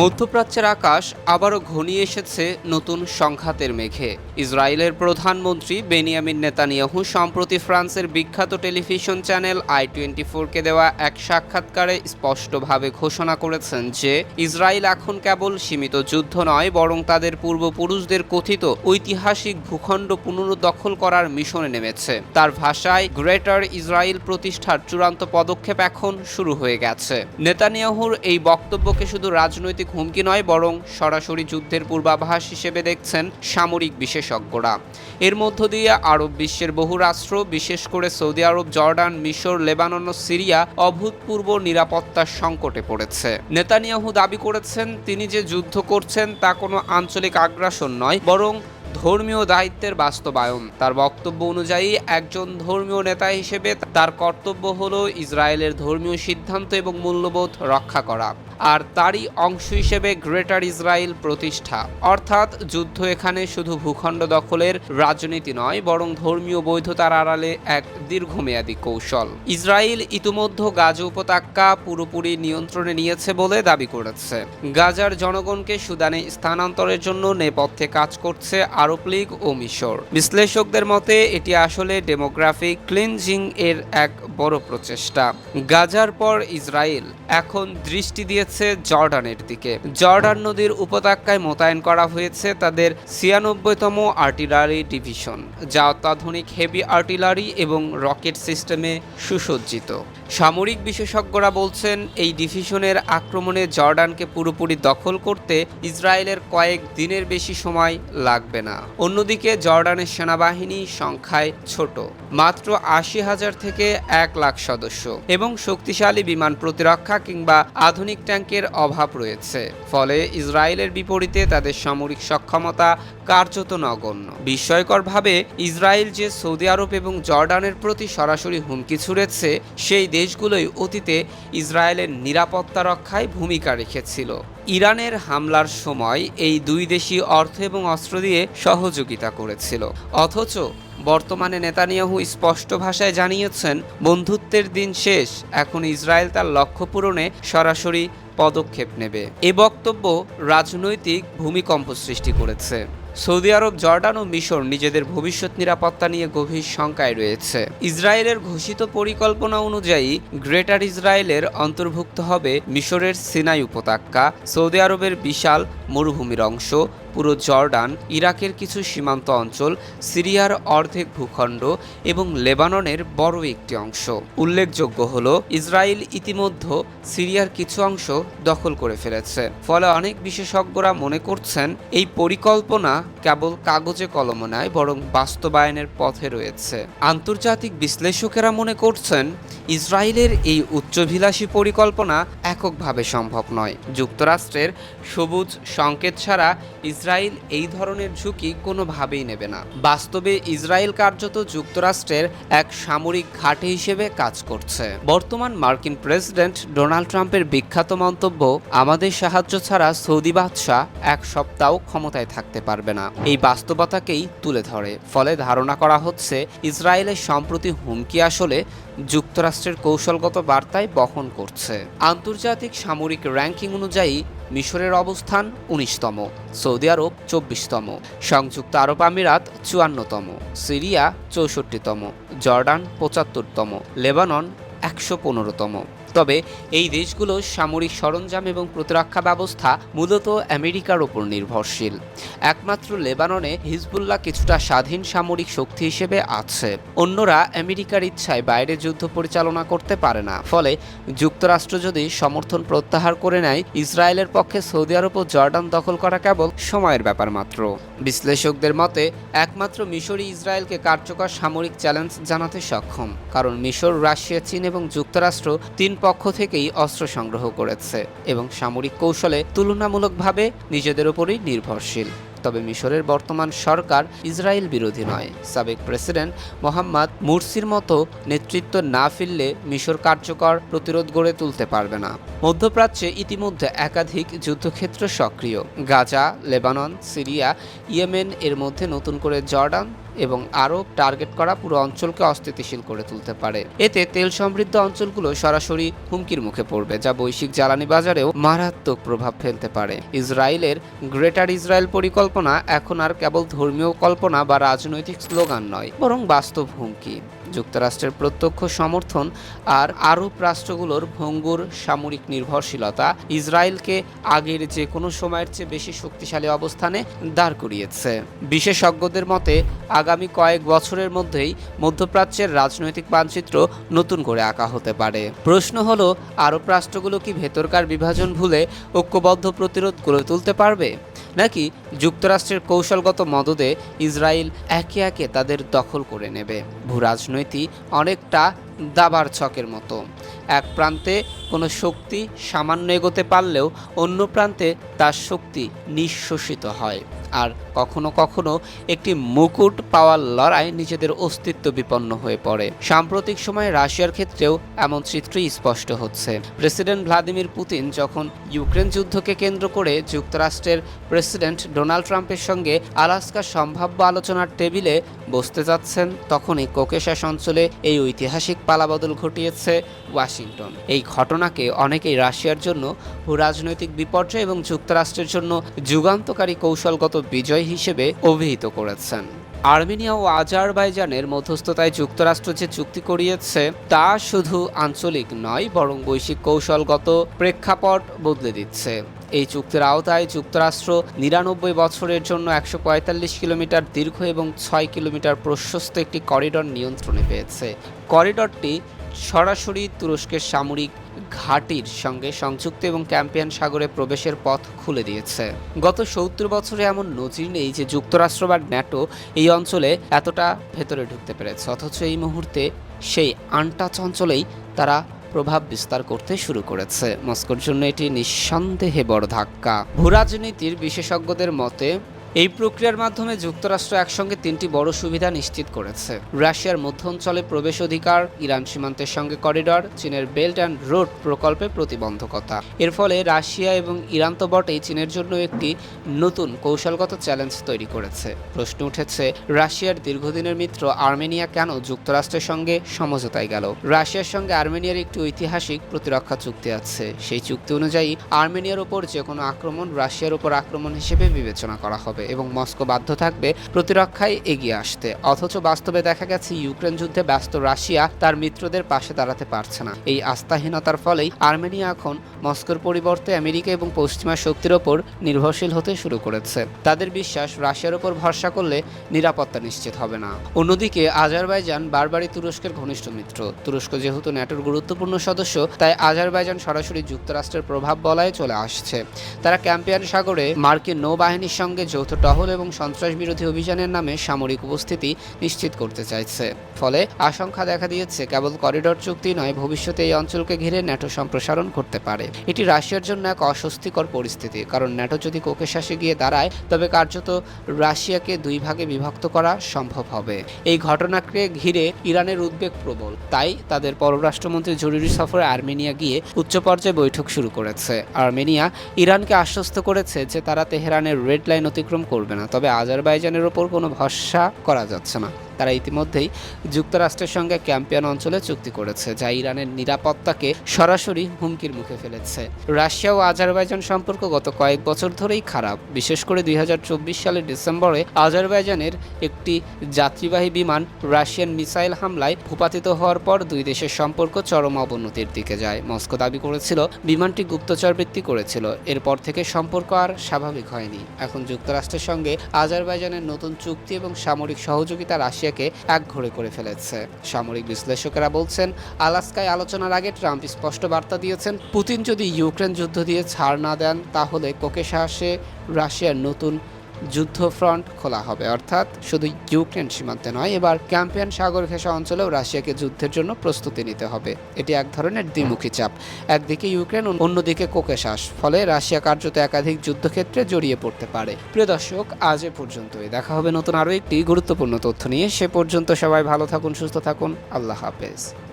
মধ্যপ্রাচ্যের আকাশ আবারও ঘনিয়ে এসেছে নতুন সংঘাতের মেঘে। ইসরায়েলের প্রধানমন্ত্রী বেনিয়ামিন নেতানিয়াহু সম্প্রতি ফ্রান্সের বিখ্যাত টেলিভিশন চ্যানেল আই টোয়েন্টি ফোরকে দেওয়া এক সাক্ষাৎকারে স্পষ্টভাবে ঘোষণা করেছেন যে, ইসরায়েল এখন কেবল সীমিত যুদ্ধ নয়, বরং তাদের পূর্বপুরুষদের কথিত ঐতিহাসিক ভূখণ্ড পুনরুদ্দখল করার মিশনে নেমেছে। তার ভাষায়, গ্রেটার ইসরায়েল প্রতিষ্ঠার চূড়ান্ত পদক্ষেপ এখন শুরু হয়ে গেছে। নেতানিয়াহুর এই বক্তব্যকে শুধু রাজনৈতিক হুমকি নয়, বরং সরাসরি যুদ্ধের পূর্বাভাস হিসেবে দেখছেন সামরিক বিশেষজ্ঞরা। এর মধ্য দিয়ে আরব বিশ্বের বহু রাষ্ট্র, বিশেষ করে সৌদি আরব, জর্ডান, মিশর, লেবানন ও সিরিয়া, অভূতপূর্ব নিরাপত্তার সংকটে পড়েছে। নেতানিয়াহু দাবি করেছেন, তিনি যে যুদ্ধ করছেন তা কোনো আঞ্চলিক আগ্রাসন নয়, বরং ধর্মীয় দায়িত্বের বাস্তবায়ন। তার বক্তব্য অনুযায়ী, একজন ধর্মীয় নেতা হিসেবে তার কর্তব্য হলো ইসরায়েলের ধর্মীয় সিদ্ধান্ত এবং মূল্যবোধ রক্ষা করা, আর তারই অংশ হিসেবে গ্রেটার ইসরায়েল প্রতিষ্ঠা। অর্থাৎ যুদ্ধ এখানে শুধু ভূখণ্ড দখলের রাজনীতি নয়, বরং ধর্মীয় বৈধতার আড়ালে এক দীর্ঘমেয়াদী কৌশল। ইসরায়েল ইতিমধ্যে গাজা উপত্যকা পুরোপুরি নিয়ন্ত্রণে নিয়েছে বলে দাবি করেছে। গাজার জনগণকে সুদানে স্থানান্তরের জন্য নেপথ্যে কাজ করছে আরব লীগ ও মিশর। বিশ্লেষকদের মতে, এটি আসলে ডেমোগ্রাফিক ক্লিনজিং এর এক বড় প্রচেষ্টা। গাজার পর ইসরায়েল এখন দৃষ্টি দিয়েছে জর্ডানের দিকে। জর্ডান নদীর উপত্যকায় মোতায়েন করা হয়েছে তাদের ছিয়ানব্বইতম আর্টিলারি ডিভিশন, যা অত্যাধুনিক হেভি আর্টিলারি এবং রকেট সিস্টেমে সুসজ্জিত। সামরিক বিশেষজ্ঞরা বলছেন, এই ডিভিশনের আক্রমণে জর্ডানকে পুরোপুরি দখল করতে ইসরায়েলের কয়েক দিনের বেশি সময় লাগবে না। অন্যদিকে জর্ডানের সেনাবাহিনী সংখ্যায় ছোট, মাত্র আশি হাজার থেকে এক লাখ সদস্য এবং শক্তিশালী বিমান প্রতিরক্ষা কিংবা আধুনিক ট্যাঙ্কের অভাব রয়েছে। ফলে ইসরায়েলের বিপরীতে তাদের সামরিক সক্ষমতা কার্যত নগণ্য। বিস্ময়করভাবে, ইসরায়েল যে সৌদি আরব এবং জর্ডানের প্রতি সরাসরি হুমকি ছুড়েছে, সেই দেশগুলোই অতীতে ইসরায়েলের নিরাপত্তা রক্ষায় ভূমিকা রেখেছিল। ইরানের হামলার সময় এই দুই দেশই অর্থ এবং অস্ত্র দিয়ে সহযোগিতা করেছিল। অথচ বর্তমানে নেতানিয়াহু স্পষ্ট ভাষায় জানিয়েছেন, বন্ধুত্বের দিন শেষ, এখন ইসরায়েল তার লক্ষ্য পূরণে সরাসরি পদক্ষেপ নেবে। এ বক্তব্য রাজনৈতিক ভূমিকম্প সৃষ্টি করেছে। সৌদি আরব, জর্ডান ও মিশর নিজেদের ভবিষ্যৎ নিরাপত্তা নিয়ে গভীর শঙ্কায় রয়েছে। ইসরায়েলের ঘোষিত পরিকল্পনা অনুযায়ী গ্রেটার ইসরায়েলের অন্তর্ভুক্ত হবে মিশরের সিনাই উপত্যকা, সৌদি আরবের বিশাল মরুভূমির অংশ পুরো জর্ডান, ইরাকের কিছু সীমান্ত অঞ্চল, সিরিয়ার অর্ধেক ভূখণ্ড এবং লেবাননের বড় একটি অংশ। উল্লেখযোগ্য হল, ইসরায়েল ইতিমধ্যে সিরিয়ার কিছু অংশ দখল করে ফেলেছে। ফলে অনেক বিশেষজ্ঞরা মনে করছেন, এই পরিকল্পনা কেবল কাগজে কলম নয় বরং বাস্তবায়নের পথে রয়েছে। আন্তর্জাতিক বিশ্লেষকেরা মনে করছেন, ইসরায়েলের এই উচ্চভিলাষী পরিকল্পনা এককভাবে সম্ভব নয়। যুক্তরাষ্ট্রের সবুজ সংকেত ছাড়া ইসরায়েল এই ধরনের ঝুঁকি কোনোভাবেই নেবে না। বাস্তবে ইসরায়েল কার্যত যুক্তরাষ্ট্রের এক সামরিক ঘাঁটি হিসেবে কাজ করছে। বর্তমান মার্কিন প্রেসিডেন্ট ডোনাল্ড ট্রাম্পের বিখ্যাত মন্তব্য, আমাদের সাহায্য ছাড়া সৌদি বাদশাহ এক সপ্তাহ ক্ষমতায় থাকতে পারবে না। এই বাস্তবতাকেই তুলে ধরে। ফলে ধারণা করা হচ্ছে, ইসরায়েলের সম্প্রতি হুমকি আসলে যুক্তরাষ্ট্রের কৌশলগত বার্তায় বহন করছে। আন্তর্জাতিক সামরিক র্যাঙ্কিং অনুযায়ী মিশরের অবস্থান উনিশতম, সৌদি আরব চব্বিশতম, সংযুক্ত আরব আমিরাত চুয়ান্নতম, সিরিয়া চৌষট্টিতম, জর্ডান পঁচাত্তরতম, লেবানন একশো পনেরোতম। তবে এই দেশগুলো সামরিক সরঞ্জাম এবং প্রতিরক্ষা ব্যবস্থা মূলত আমেরিকার ওপর নির্ভরশীল। একমাত্র লেবাননে হিজবুল্লাহ কিছুটা স্বাধীন সামরিক শক্তি হিসেবে আছে। অন্যরা আমেরিকার ইচ্ছায় বাইরে যুদ্ধ পরিচালনা করতে পারে না। ফলে যুক্তরাষ্ট্র যদি সমর্থন প্রত্যাহার করে নেয়, ইসরায়েলের পক্ষে সৌদি আরব ও জর্ডান দখল করা কেবল সময়ের ব্যাপার মাত্র। বিশ্লেষকদের মতে, একমাত্র মিশরই ইসরায়েলকে কার্যকর সামরিক চ্যালেঞ্জ জানাতে সক্ষম। কারণ মিশর, রাশিয়া, চীন এবং যুক্তরাষ্ট্র তিন পক্ষ থেকেই অস্ত্র সংগ্রহ করেছে এবং সামরিক কৌশলে তুলনামূলকভাবে নিজেদের উপরই নির্ভরশীল। তবে মিশরের বর্তমান সরকার ইসরায়েল বিরোধী নয়। সাবেক প্রেসিডেন্ট মোহাম্মদ মুরসির মতো নেতৃত্ব না ফিরলে মিশর কার্যকর প্রতিরোধ গড়ে তুলতে পারবে না। মধ্যপ্রাচ্যে ইতিমধ্যে একাধিক যুদ্ধক্ষেত্র সক্রিয়। গাজা, লেবানন, সিরিয়া, ইয়েমেন এর মধ্যে নতুন করে জর্ডান এবং আরও টার্গেট করা পুরো অঞ্চলকে অস্থিতিশীল করে তুলতে পারে। এতে তেল সমৃদ্ধ অঞ্চলগুলো সরাসরি হুমকির মুখে পড়বে, যা বৈশ্বিক জ্বালানি বাজারেও মারাত্মক প্রভাব ফেলতে পারে। ইসরায়েলের গ্রেটার ইসরায়েল পরিকল্পনা এখন আর কেবল ধর্মীয় কল্পনা বা রাজনৈতিক স্লোগান নয়, বরং বাস্তব হুমকি। যুক্তরাষ্ট্রের প্রত্যক্ষ সমর্থন আর আরব রাষ্ট্রগুলোর ভঙ্গুর সামরিক নির্ভরশীলতা ইসরায়েলকে আগের যে কোনো সময়ের চেয়ে বেশি শক্তিশালী অবস্থানে দাঁড় করিয়েছে। বিশেষজ্ঞদের মতে আগামী কয়েক বছরের মধ্যেই মধ্যপ্রাচ্যের রাজনৈতিক মানচিত্র নতুন করে আঁকা হতে পারে। প্রশ্ন হলো, আরব রাষ্ট্রগুলো কি ভেতরকার বিভাজন ভুলে ঐক্যবদ্ধ প্রতিরোধ গড়ে তুলতে পারবে? নাকি যুক্তরাষ্ট্রের কৌশলগত মদদে ইসরায়েল একে একে তাদের দখল করে নেবে? ভূরাজনৈতিক অনেকটা দাবার ছকের মতো। এক প্রান্তে কোনো শক্তি সামান্য এগোতে পারলেও অন্য প্রান্তে তার শক্তি নিঃশ্বসিত হয়। আর কখনো কখনো একটি মুকুট পাওয়ার লড়াই নিজেদের অস্তিত্ব বিপন্ন হয়ে পড়ে। সাম্প্রতিক সময়ে রাশিয়ার ক্ষেত্রেও এমন চিত্রই স্পষ্ট হচ্ছে। প্রেসিডেন্ট ভ্লাদিমির পুতিন যখন ইউক্রেন যুদ্ধকে কেন্দ্র করে যুক্তরাষ্ট্রের প্রেসিডেন্ট ডোনাল্ড ট্রাম্পের সঙ্গে আলাস্কার সম্ভাব্য আলোচনার টেবিলে বসতে যাচ্ছেন, তখনই কোকেশাস অঞ্চলে এই ঐতিহাসিক পালাবদল ঘটিয়েছে ওয়াশিংটন। এই ঘটনাকে অনেকেই রাশিয়ার জন্য রাজনৈতিক বিপর্যয় এবং যুক্তরাষ্ট্রের জন্য যুগান্তকারী কৌশলগত বিজয় হিসেবে অভিহিত করেছেন। আর্মেনিয়া ও আজারবাইজানের মধ্যস্থতায় যুক্তরাষ্ট্র যে চুক্তি করিয়েছে, তা শুধু আঞ্চলিক নয়, বরং বৈশ্বিক কৌশলগত প্রেক্ষাপট বদলে দিচ্ছে। এই চুক্তির আওতায় যুক্তরাষ্ট্র নিরানব্বই বছরের জন্য একশো পঁয়তাল্লিশ কিলোমিটার দীর্ঘ এবং ছয় কিলোমিটার প্রশস্ত একটি করিডর নিয়ন্ত্রণে পেয়েছে। করিডরটি সরাসরি তুরস্কের সামরিক ঘাটির সঙ্গে সংযুক্ত এবং ক্যাম্পিয়ান সাগরে প্রবেশের পথ খুলে দিয়েছে। গত সত্তর বছরে এমন নজির নেই যে যুক্তরাষ্ট্র বা ন্যাটো এই অঞ্চলে এতটা ভেতরে ঢুকতে পেরেছে, অথচ এই মুহূর্তে সেই আনটাচ অঞ্চলেই তারা প্রভাব বিস্তার করতে শুরু করেছে। মস্কোর জন্য এটি নিঃসন্দেহে বড় ধাক্কা। ভূরাজনীতির বিশেষজ্ঞদের মতে এই প্রক্রিয়ার মাধ্যমে যুক্তরাষ্ট্র একসঙ্গে তিনটি বড় সুবিধা নিশ্চিত করেছে। রাশিয়ার মধ্য অঞ্চলে প্রবেশ অধিকার, ইরান সীমান্তের সঙ্গে করিডর, চীনের বেল্ট অ্যান্ড রোড প্রকল্পে প্রতিবন্ধকতা। এর ফলে রাশিয়া এবং ইরান তো বটেই চীনের জন্য একটি নতুন কৌশলগত চ্যালেঞ্জ তৈরি করেছে। প্রশ্ন উঠেছে, রাশিয়ার দীর্ঘদিনের মিত্র আর্মেনিয়া কেন যুক্তরাষ্ট্রের সঙ্গে সমঝোতায় গেল? রাশিয়ার সঙ্গে আর্মেনিয়ার একটি ঐতিহাসিক প্রতিরক্ষা চুক্তি আছে। সেই চুক্তি অনুযায়ী আর্মেনিয়ার ওপর যে কোনো আক্রমণ রাশিয়ার ওপর আক্রমণ হিসেবে বিবেচনা করা হবে। এবং মস্কো বাধ্য থাকবে প্রতিরক্ষায় এগিয়ে আসতে। অথচ বাস্তবে দেখা গেছে, ইউক্রেন যুদ্ধে ব্যস্ত রাশিয়া তার মিত্রদের পাশে দাঁড়াতে পারছে না। এই আস্থাহীনতার ফলেই আর্মেনিয়া এখন মস্কোর পরিবর্তে আমেরিকা এবং পশ্চিমা শক্তির ওপর নির্ভরশীল হতে শুরু করেছে। তাদের বিশ্বাস, রাশিয়ার ওপর ভরসা করলে নিরাপত্তা নিশ্চিত হবে না। অন্যদিকে, আজারবাইজান বারবারই তুরস্কের ঘনিষ্ঠ মিত্র। তুরস্ক যেহেতু ন্যাটোর গুরুত্বপূর্ণ সদস্য, তাই আজারবাইজান সরাসরি যুক্তরাষ্ট্রের প্রভাব বলায় চলে আসছে। তারা ক্যাম্পিয়ান সাগরে মার্কিন নৌবাহিনীর সঙ্গে যৌথ টহল এবং সন্ত্রাস বিরোধী অভিযানের নামে সামরিক উপস্থিতি নিশ্চিত করতে চাইছে। ফলে আশঙ্কা দেখা দিয়েছে, কেবল করিডর চুক্তি নয়, ভবিষ্যতে এই অঞ্চলকে ঘিরে ন্যাটো সম্প্রসারণ করতে পারে। এটি রাশিয়ার জন্য এক অস্বস্তিকর পরিস্থিতি, কারণ ন্যাটো যদি কোকেশাসে গিয়ে দাঁড়ায়, তবে কার্যত রাশিয়াকে দুই ভাগে বিভক্ত করা সম্ভব হবে। এই ঘটনাকে ঘিরে ইরানের উদ্বেগ প্রবল। তাই তাদের পররাষ্ট্রমন্ত্রী জরুরি সফরে আর্মেনিয়া গিয়ে উচ্চ পর্যায়ে বৈঠক শুরু করেছে। আর্মেনিয়া ইরানকে আশ্বস্ত করেছে যে তারা তেহরানের রেড লাইন অতিক্রম করবে না। তবে আজারবাইজানের ওপর কোনো ভরসা করা যাচ্ছে না। তারা ইতিমধ্যেই যুক্তরাষ্ট্রের সঙ্গে ক্যাম্পিয়ন অঞ্চলে চুক্তি করেছে, যা ইরানের নিরাপত্তাকে সরাসরি হুমকির মুখে ফেলেছে। রাশিয়া ও আজারবাইজান সম্পর্ক গত কয়েক বছর ধরেই খারাপ। বিশেষ করে দুই হাজার চব্বিশ সালের ডিসেম্বরে আজারবাইজানের একটি যাত্রীবাহী বিমান রাশিয়ান মিসাইল হামলায় ভূপাতিত হওয়ার পর দুই দেশের সম্পর্ক চরম অবনতির দিকে যায়। মস্কো দাবি করেছিল, বিমানটি গুপ্তচর বৃত্তি করেছিল, এরপর থেকে সম্পর্ক আর স্বাভাবিক হয়নি। এখন যুক্তরাষ্ট্রের সঙ্গে আজারবাইজানের নতুন চুক্তি এবং সামরিক সহযোগিতা রাশিয়াকে একঘরে করে ফেলেছে। সামরিক বিশ্লেষকেরা বলছেন, আলাস্কায় আলোচনার আগে ট্রাম্প স্পষ্ট বার্তা দিয়েছেন, পুতিন যদি ইউক্রেন যুদ্ধ দিয়ে ছাড় না দেন, তাহলে কোকেশাসে রাশিয়ার নতুন যুদ্ধ ফ্রন্ট খোলা হবে। অর্থাৎ শুধু ইউক্রেন সীমান্তে নয়, এবার ক্যাম্পিয়ান সাগর ঘেঁষা অঞ্চলেও রাশিয়াকে যুদ্ধের জন্য প্রস্তুতি নিতে হবে। এটি এক ধরনের দ্বিমুখী চাপ। একদিকে ইউক্রেন, অন্যদিকে কোকেশাস। ফলে রাশিয়া কার্যত একাধিক যুদ্ধক্ষেত্রে জড়িয়ে পড়তে পারে। প্রিয় দর্শক, আজ এ পর্যন্তই। দেখা হবে নতুন আরও একটি গুরুত্বপূর্ণ তথ্য নিয়ে। সে পর্যন্ত সবাই ভালো থাকুন, সুস্থ থাকুন। আল্লাহ হাফেজ।